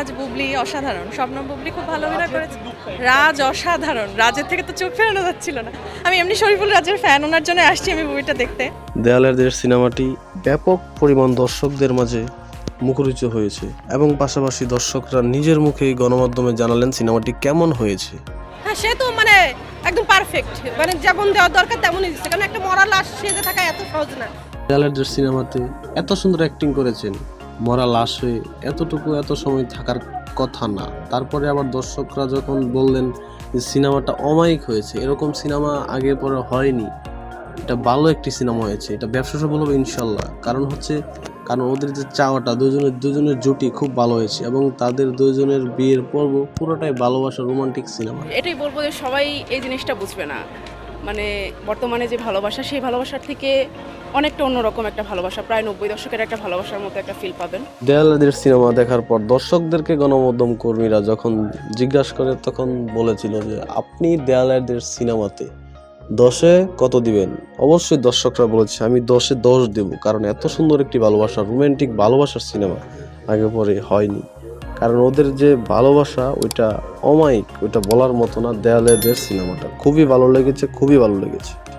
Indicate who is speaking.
Speaker 1: রাজ বুবলি অসাধারণ। স্বপ্নম বুবলি খুব ভালো অভিনয় করেছে। রাজ অসাধারণ। রাজের থেকে তো চোখ ফেরানো যাচ্ছিল না। আমি এমনি শরীফুল রাজের ফ্যান ওনার জন্য আসছি আমি মুভিটা দেখতে।
Speaker 2: দেয়ালের দেশ সিনেমাটি ব্যাপক পরিমাণ দর্শকদের মাঝে মুখরিত হয়েছে এবং পাশাপাশি দর্শকরা নিজের মুখেই গণমাধ্যমে জানালেন সিনেমাটি কেমন হয়েছে।
Speaker 3: হ্যাঁ সে তো মানে একদম পারফেক্ট মানে যেমন দেওয়ার দরকার তেমনই দিচ্ছে। কারণ একটা মরা লাশ সেজে থাকা এত সহজ না।
Speaker 2: দেয়ালের দেশ সিনেমাতে এত সুন্দর অ্যাক্টিং করেছেন। মরা লাশ হয়ে এতটুকু এত সময় থাকার কথা না। তারপরে আবার দর্শকরা যখন বললেন যে সিনেমাটা অমায়িক হয়েছে, এরকম সিনেমা আগে পরে হয়নি। এটা ভালো একটি সিনেমা হয়েছে, এটা ব্যবসা সফল হবে ইনশাল্লাহ কারণ হচ্ছে, কারণ ওদের যে চাওয়াটা, দুজনের দুজনের জুটি খুব ভালো হয়েছে এবং তাদের দুজনের বিয়ের পর্ব পুরোটাই ভালোবাসা, রোমান্টিক সিনেমা।
Speaker 4: এটাই বলব যে সবাই এই জিনিসটা বুঝবে না। মানে বর্তমানে যে ভালোবাসা, সেই ভালোবাসার থেকে অনেকটা অন্যরকম একটা ভালোবাসা, প্রায় নব্বই দশকের একটা ভালোবাসার মতো একটা ফিল পাবেন।
Speaker 2: দেয়ালেদের সিনেমা দেখার পর দর্শকদেরকে গণমাধ্যম কর্মীরা যখন জিজ্ঞাসা করে তখন বলেছিল যে, আপনি দেয়ালেদের সিনেমাতে দশে কত দিবেন? অবশ্যই দর্শকরা বলেছে, আমি দশে দশ দেব, কারণ এত সুন্দর একটি ভালোবাসা রোমান্টিক ভালোবাসার সিনেমা আগে পরে হয়নি। কারণ ওদের যে ভালোবাসা, ওইটা অমায়িক, ওইটা বলার মতো না দেয়ালে দেয়ালেদের সিনেমাটা। খুবই ভালো লেগেছে, খুবই ভালো লেগেছে।